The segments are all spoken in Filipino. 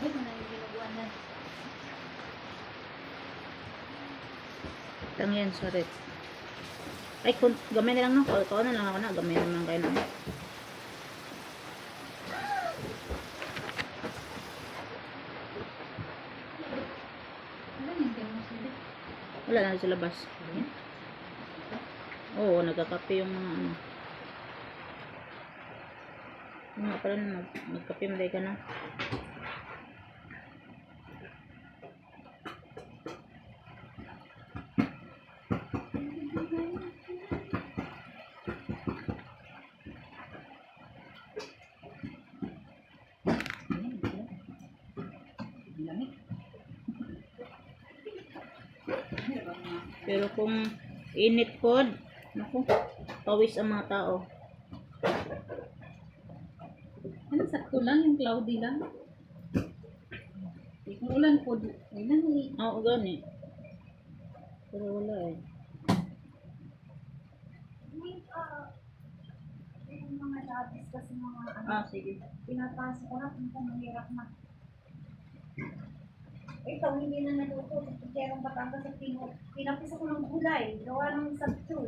Sabi mo na yung ginagawa na. Lang yan, sorry. Ay, kung, gamay na lang no. Kung na lang ako na, gamay naman kayo na. Wala na sa labas. Oo, oh, nagkakape yung mga ano. Yung mga pala, magkape malay ka na. Pero kung init pod, naku, pawis ang mga tao. Ano, sakto lang yung cloudy lang. Kung ulan po, ay lang eh. Oo, gani. Pero wala eh. Yung mga labis kasi mga ano, Ah, sige. pinapasok ko na kung mahirap na. Ito, hindi na naluto. Pagkakang Batangas sa Pino. Pinapisa ko ng gulay. Gawa ng sabto.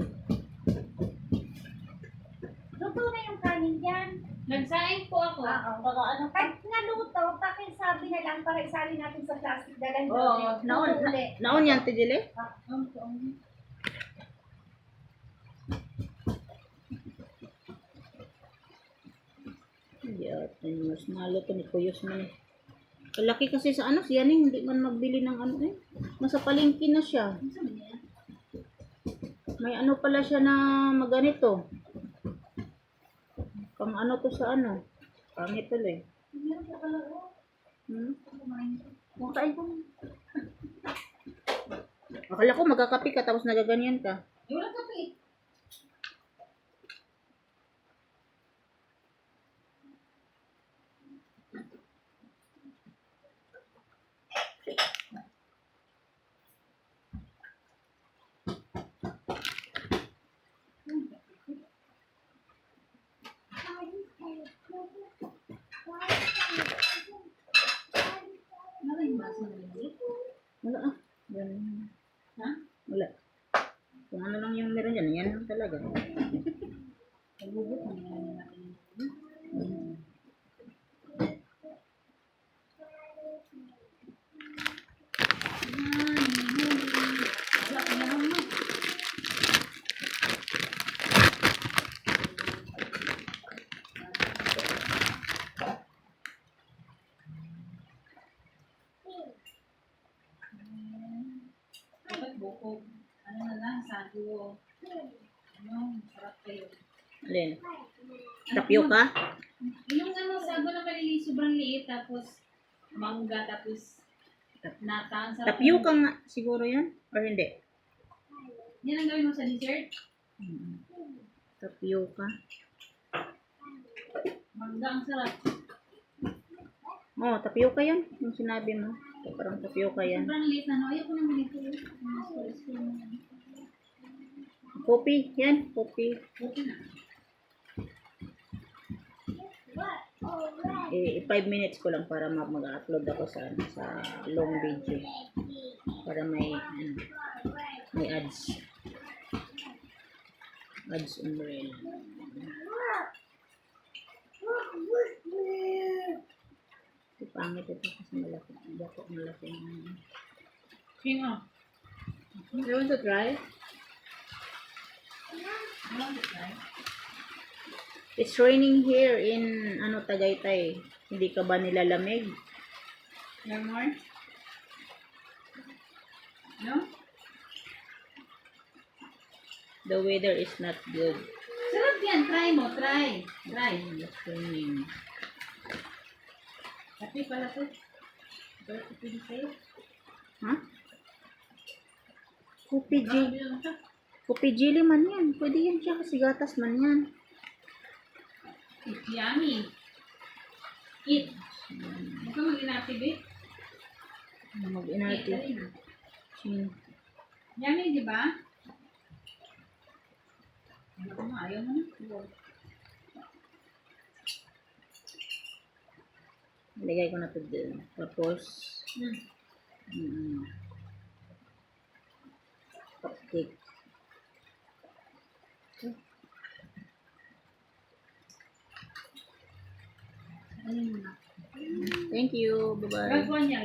Luto na yung kanin dyan. Nagsaing po ako. Oo. Baka ano Kahit naluto, pakisabi na lang para isali natin sa plastic. Dalan Oo, naon, na, naon yan, Tijili? Ah, Ang ang- Hindi ate, mas malo to ni Kuyos man eh. Kalaki kasi sa ano, siya ning hindi man magbili ng ano eh. Nasa palengke na siya. May ano pala siya na maganito. Pang ano to sa ano. Pangit pala eh. Hmm? Kumakain ko. Akala ko magkakape ka tapos nagaganyan ka. Eh, wala kape. Ano yung baso na lamig? Wala ah. Yan. Ha? Wala. Kung ano lang yung meron dyan, yan lang talaga. Nagugot na yan natin. Hmm. Dapat buko. Ano na lang, sago. Ano, sarap kayo. Alin? Tapioca? Yung ano, sago na maliliit, sobrang liit, tapos mangga, tapos nata. ang sarap. Tapioca nga siguro yan? Or hindi? Yan ang gawin mo sa dessert? Hmm. Tapioca. Mangga, ang sarap. Oh, tapioca yan. Yung sinabi mo. Parang tapioca yan. Sobrang liit na, no? Ayoko nang ganito. Mas school mo. Kopi. Yan. Kopi. Eh, 5 minutes ko lang para mag- mag-upload ako sa sa long video. Para may ano, may ads. Ads umbrella. Ito pangit ito kasi malaki. Dako malaki. Sino? You want to try? It's raining here in ano Tagaytay. Hindi ka ba nilalamig? No more? No? The weather is not good. Sarap yan. Try mo. Try. Try. It's raining. Happy pala to. Pwede sa'yo. Ha? Kopi G. Grabe lang siya. Kopi Jili man yan. Pwede yan siya kasi gatas man yan. It's yummy. Eat. Huwag ka mag-inactivate. Eat. ayun. Hmm. Yummy, di ba? Ano ko ayaw mo na. Lagay ko na ito dun. Tapos, Hmm. mm, cake. Thank you. Bye-bye.